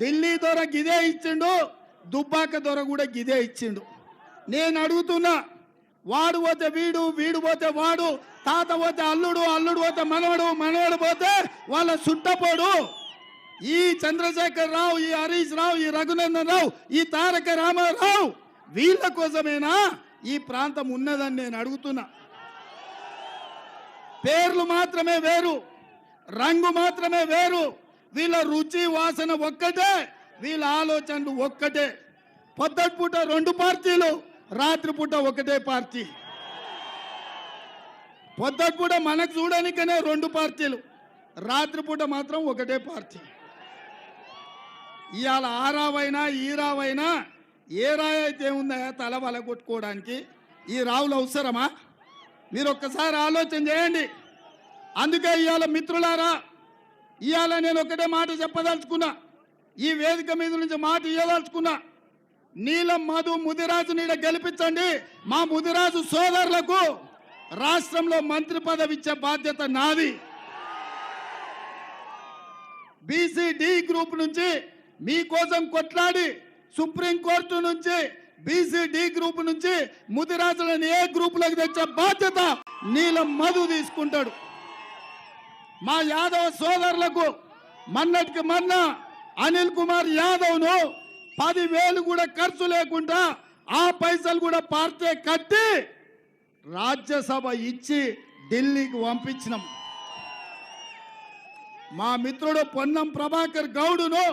ఢిల్లీ దొర గిదే ఇచ్చిండు దుబ్బాక దొర కూడా గిదే ఇచ్చిండు. నేను అడుగుతున్నా వాడు పోతే వీడు వీడు పోతే వాడు తాత పోతే అల్లుడు అల్లుడు పోతే మనవడు మనవడు పోతే వాళ్ళ సుట్టపోడు. ఈ చంద్రశేఖర్ రావు ఈ హరీష్ రావు ఈ రఘునందన్ రావు ఈ తారక రామారావు వీళ్ళ కోసమేనా? ఈ ప్రాంతం ఉన్నదని నేను అడుగుతున్నా. పేర్లు మాత్రమే వేరు రంగు మాత్రమే వేరు. వీళ్ళ రుచి వాసన ఒక్కటే వీళ్ళ ఆలోచనలు ఒక్కటే. పొద్దటి పూట రెండు పార్టీలు రాత్రి పూట ఒకటే పార్టీ. పొద్దటి పూట మనకు చూడడానికనే రెండు పార్టీలు రాత్రి పూట మాత్రం ఒకటే పార్టీ. ఇవాళ ఆరావైనా ఈరావైనా ఏ రాయి అయితే ఉందా తల వల కొట్టుకోవడానికి ఈ రావులు అవసరమా? మీరు ఒక్కసారి ఆలోచన చేయండి. అందుకే ఇవాళ మిత్రులారా ఇవాళ నేను ఒకటే మాట చెప్పదలుచుకున్నా. ఈ వేదిక మీద నుంచి మాట ఇవ్వదలుచుకున్నా నీలం మధు ముదిరాజు నీడ గెలిపించండి. మా ముదిరాజు సోదరులకు రాష్ట్రంలో మంత్రి పదవి ఇచ్చే బాధ్యత నాది. బీసీ డి గ్రూప్ నుంచి మీకోసం కొట్లాడి సుప్రీంకోర్టు నుంచి బీసీ డి గ్రూప్ నుంచి ముదిరాజులను ఏ గ్రూపులకు తెచ్చే బాధ్యత నీలం మధు తీసుకుంటాడు. మా యాదవ సోదరులకు మన్నటికి మన్న అనిల్ కుమార్ యాదవ్ను పదివేలు కూడా ఖర్చు లేకుండా ఆ పైసలు కూడా పార్టీ కట్టి రాజ్యసభ ఇచ్చి ఢిల్లీకి పంపించినాం. మా మిత్రుడు పొన్నం ప్రభాకర్ గౌడును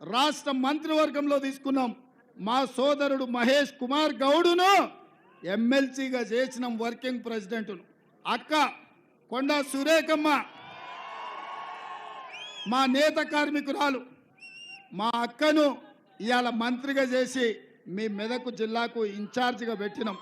రాష్ట్ర మంత్రివర్గంలో తీసుకున్నాం. మా సోదరుడు మహేష్ కుమార్ గౌడును ఎమ్మెల్సీగా చేసినాం వర్కింగ్ ప్రెసిడెంట్ను. అక్క కొండ సురేఖమ్మ మా నేత కార్మికురాలు మా అక్కను ఇవాళ మంత్రిగా చేసి మీ మెదకు జిల్లాకు ఇన్ఛార్జిగా పెట్టినాం.